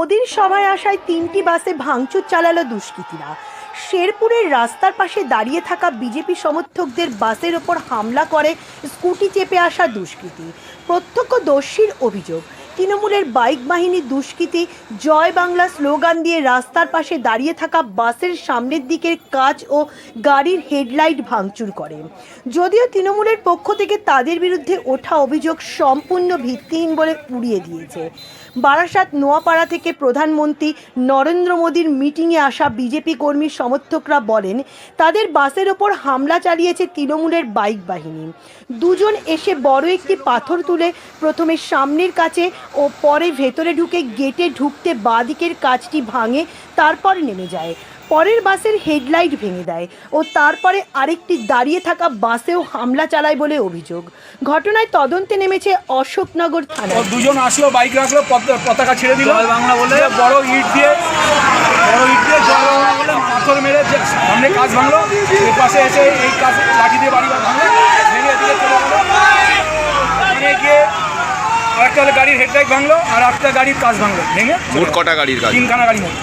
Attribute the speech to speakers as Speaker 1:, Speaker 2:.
Speaker 1: মোদির সভায় আসায় তিনটি বাসে ভাঙচুর চালালো দুষ্কৃতীরা। শেরপুরের রাস্তার পাশে দাঁড়িয়ে থাকা বিজেপি সমর্থকদের বাসের ওপর হামলা করে স্কুটি চেপে আসা দুষ্কৃতী। প্রত্যক্ষদর্শীর অভিযোগ তৃণমূলের বাইক বাহিনীর দুষ্কৃতী, জয় বাংলা স্লোগান দিয়ে রাস্তার পাশে দাঁড়িয়ে থাকা বাসের সামনের দিকের কাজ ও গাড়ির হেডলাইট ভাঙচুর করে। যদিও তৃণমূলের পক্ষ থেকে তাদের বিরুদ্ধে ওঠা অভিযোগ সম্পূর্ণ ভিত্তিহীন বলে উড়িয়ে দিয়েছে। বারাসাত নোয়াপাড়া থেকে প্রধানমন্ত্রী নরেন্দ্র মোদীর মিটিংয়ে আসা বিজেপি কর্মী সমর্থকরা বলেন, তাদের বাসের ওপর হামলা চালিয়েছে তৃণমূলের বাইক বাহিনী। দুজন এসে বড় একটি পাথর তুলে প্রথমে সামনের কাছে ও পরে ভেতরে ঢুকে গেটে ঢুকতে বাঁদিকের কাজটি ভাঙে তারপর নেমে যায়। পরের বাসের হেডলাইট ভেঙে দেয় ও তারপরে আরেকটি দাঁড়িয়ে থাকা বাসেও হামলা চালায় বলে অভিযোগ। ঘটনায় তদন্তে নেমেছে অশোকনগর থানা
Speaker 2: দুজন আসলো বাইক রাখল পতাকা ছেড়ে দিল।
Speaker 3: বাংলা? বলে।
Speaker 2: বড় ইট দিয়ে বড় ইট দিয়ে বাংলা বলে পাথর মেরে যে সামনে কাজ ভাঙলো। এর পাশে এসে এই কাজ লাঠি দিয়ে বাড়ি ভাঙলো ভেঙে দিয়ে চলে গেলো ভেঙে গিয়ে আরেকটা একটা গাড়ির হেডলাইট ভাঙলো আর একটা গাড়ির কাজ ভাঙলো। ভেঙে
Speaker 4: মোট কটা গাড়ির কাজ?
Speaker 2: তিনখানা গাড়ি মোট